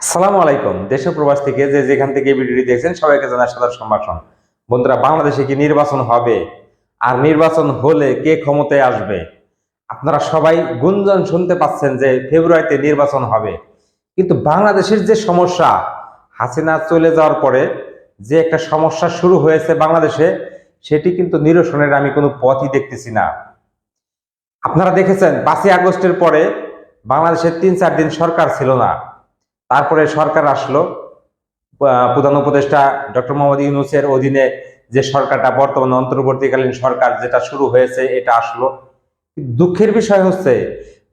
সালাম আলাইকুম। দেশের প্রবাস থেকে যে যেখান থেকে ভিডিওটি দেখছেন, সবাইকে জানাই সাদর সম্ভাষণ। বন্ধুরা, বাংলাদেশে কি নির্বাচন হবে? আর নির্বাচন হলে কে ক্ষমতায় আসবে? আপনারা সবাই গুঞ্জন শুনতে পাচ্ছেন যে ফেব্রুয়ারিতে নির্বাচন হবে। কিন্তু বাংলাদেশের যে সমস্যা, হাসিনা চলে যাওয়ার পরে যে একটা সমস্যা শুরু হয়েছে বাংলাদেশে, সেটি কিন্তু নিরসনের আমি কোনো পথই দেখতেছি না। আপনারা দেখেছেন, পাঁচই আগস্টের পরে বাংলাদেশের তিন চার দিন সরকার ছিল না। তারপরে সরকার আসলো। প্রধান উপদেষ্টা ডক্টর মোহাম্মদ ইউনুসের অধীনে যে সরকারটা, বর্তমানে অন্তর্বর্তীকালীন সরকার যেটা শুরু হয়েছে, এটা আসলো। দুঃখের বিষয় হচ্ছে,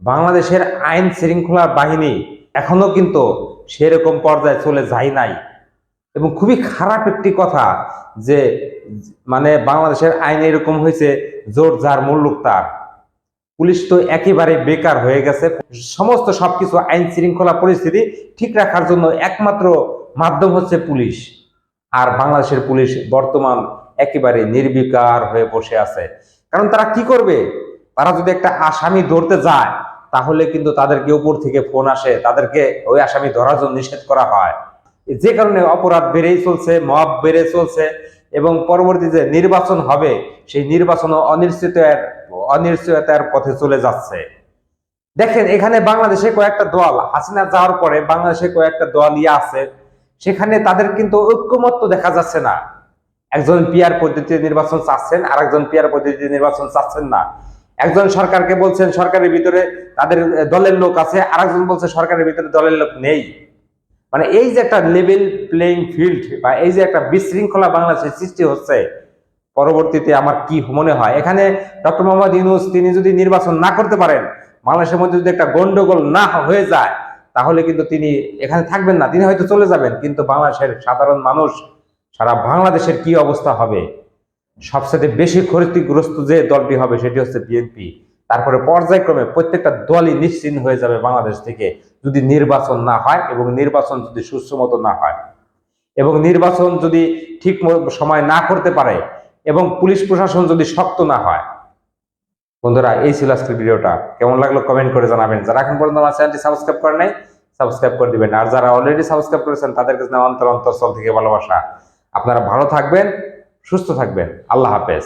বাংলাদেশের আইন শৃঙ্খলা বাহিনী এখনও কিন্তু সেরকম পর্যায়ে চলে যায় নাই। এবং খুবই খারাপ একটি কথা যে মানে বাংলাদেশের আইন এরকম হয়েছে জোর যার মুল্লুক তার। পুলিশ তো একেবারে বেকার হয়ে গেছে। সমস্ত সবকিছু আইন শৃঙ্খলা পরিস্থিতি ঠিক রাখার জন্য একমাত্র মাধ্যম হচ্ছে পুলিশ। আর বাংলাদেশের পুলিশ বর্তমান একেবারে নির্বিকার হয়ে বসে আছে। কারণ তারা কি করবে? তারা যদি একটা আসামি ধরতে যায়, তাহলে কিন্তু তাদেরকে উপর থেকে ফোন আসে, তাদেরকে ওই আসামি ধরার জন্য নিষেধ করা হয়। যে কারণে অপরাধ বেড়েই চলছে, মব বেড়ে চলছে এবং পরবর্তী যে নির্বাচন হবে, সেই নির্বাচন অনিশ্চিত অনিশ্চয়তার পথে চলে যাচ্ছে। দেখেন, এখানে বাংলাদেশে কয়েকটা দল, হাসিনা যাওয়ার পরে বাংলাদেশে কয়েকটা দল ইয়ে আছে। সেখানে তাদের কিন্তু ঐক্যমত্য দেখা যাচ্ছে না। একজন পিয়ার পদ্ধতিতে নির্বাচন চাচ্ছেন আর একজন পিয়ার পদ্ধতিতে নির্বাচন চাচ্ছেন না। একজন সরকারকে বলছেন, সরকারের ভিতরে তাদের দলের লোক আছে। আর একজন বলছে, সরকারের ভিতরে দলের লোক নেই। মানে এই যে একটা লেভেল প্লেইং ফিল্ড বা এই যে একটা বিশৃঙ্খলা বাংলাদেশে সৃষ্টি হচ্ছে পরবর্তীতে আমার কি মনে হয়? এখানে ডক্টর মোহাম্মদ ইউনুস, তিনি যদি নির্বাচন না করতে পারেন, বাংলাদেশের মধ্যে যদি একটা গন্ডগোল না হয়ে যায়, তাহলে কিন্তু তিনি এখানে থাকবেন না। তিনি হয়তো চলে যাবেন, কিন্তু বাংলাদেশের সাধারণ মানুষ, সারা বাংলাদেশের কি অবস্থা হবে? সবচেয়ে বেশি ক্ষতিগ্রস্ত যে দলটি হবে, সেটি হচ্ছে বিএনপি। তারপরে পর্যায়ক্রমে প্রত্যেকটা দলই নিশ্চিন্ন হয়ে যাবে বাংলাদেশ থেকে, যদি নির্বাচন না হয় এবং নির্বাচন যদি সুস্থ মতো না হয়। এবং নির্বাচন যদি ঠিক সময় না করতে পারে এবং পুলিশ প্রশাসন যদি শক্ত না হয়। বন্ধুরা, এই ছিল আজকের ভিডিওটা। কেমন লাগল কমেন্ট করে জানাবেন। যারা এখন পর্যন্ত আমার চ্যানেলটি সাবস্ক্রাইব করে নাই সাবস্ক্রাইব করে দিবেন। আর যারা অলরেডি সাবস্ক্রাইব করেছেন, তাদের কাছে অন্তর অন্তরস্থল থেকে ভালোবাসা। আপনারা ভালো থাকবেন, সুস্থ থাকবেন। আল্লাহ হাফেজ।